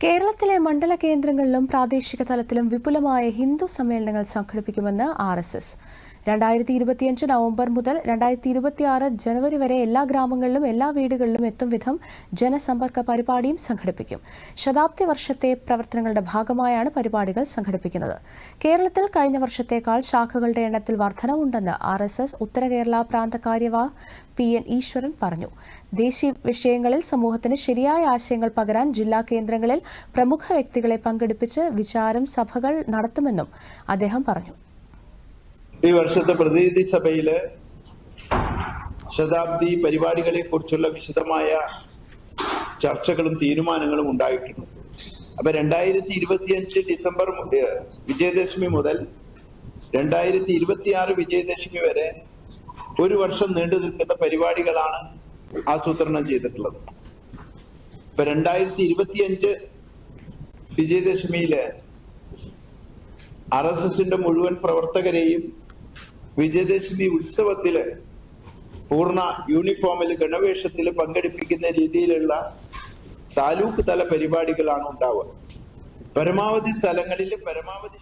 കേരളത്തിലെ മണ്ഡല കേന്ദ്രങ്ങളിലും പ്രാദേശിക തലത്തിലും വിപുലമായ ഹിന്ദു സമ്മേളനങ്ങൾ സംഘടിപ്പിക്കുമെന്ന് ആർ രണ്ടായിരത്തി ഇരുപത്തിയഞ്ച് നവംബർ മുതൽ രണ്ടായിരത്തി ഇരുപത്തിയാറ് ജനുവരി വരെ എല്ലാ ഗ്രാമങ്ങളിലും എല്ലാ വീടുകളിലും എത്തും വിധം ജനസമ്പർക്ക പരിപാടിയും സംഘടിപ്പിക്കും. ശതാബ്ദി വർഷത്തെ പ്രവർത്തനങ്ങളുടെ ഭാഗമായാണ് പരിപാടികൾ സംഘടിപ്പിക്കുന്നത്. കേരളത്തിൽ കഴിഞ്ഞ വർഷത്തേക്കാൾ ശാഖകളുടെ എണ്ണത്തിൽ വർധനവുണ്ടെന്ന് ആർ എസ് എസ് ഉത്തര കേരള പ്രാന്ത കാര്യവാഹ് പി എൻ ഈശ്വരൻ പറഞ്ഞു. ദേശീയ വിഷയങ്ങളിൽ സമൂഹത്തിന് ശരിയായ ആശയങ്ങൾ പകരാൻ ജില്ലാ കേന്ദ്രങ്ങളിൽ പ്രമുഖ വ്യക്തികളെ പങ്കെടുപ്പിച്ച് വിചാരം സഭകൾ നടത്തുമെന്നും അദ്ദേഹം പറഞ്ഞു. ഈ വർഷത്തെ പ്രതിനിധി സഭയിൽ ശതാബ്ദി പരിപാടികളെ കുറിച്ചുള്ള വിശദമായ ചർച്ചകളും തീരുമാനങ്ങളും ഉണ്ടായിട്ടുണ്ട്. അപ്പൊ രണ്ടായിരത്തി ഇരുപത്തിയഞ്ച് ഡിസംബർ വിജയദശമി മുതൽ രണ്ടായിരത്തി ഇരുപത്തിയാറ് വിജയദശമി വരെ ഒരു വർഷം നീണ്ടു നിൽക്കുന്ന പരിപാടികളാണ് ആസൂത്രണം ചെയ്തിട്ടുള്ളത്. ഇപ്പൊ രണ്ടായിരത്തി ഇരുപത്തിയഞ്ച് വിജയദശമിയിൽ ആർ എസ് എസിന്റെ മുഴുവൻ പ്രവർത്തകരെയും വിജയദശമി ഉത്സവത്തിൽ പൂർണ യൂണിഫോമിൽ ഗണവേഷത്തിൽ പങ്കെടുപ്പിക്കുന്ന രീതിയിലുള്ള താലൂക്ക് തല പരിപാടികളാണ് ഉണ്ടാവുക. പരമാവധി സ്ഥലങ്ങളിൽ പരമാവധി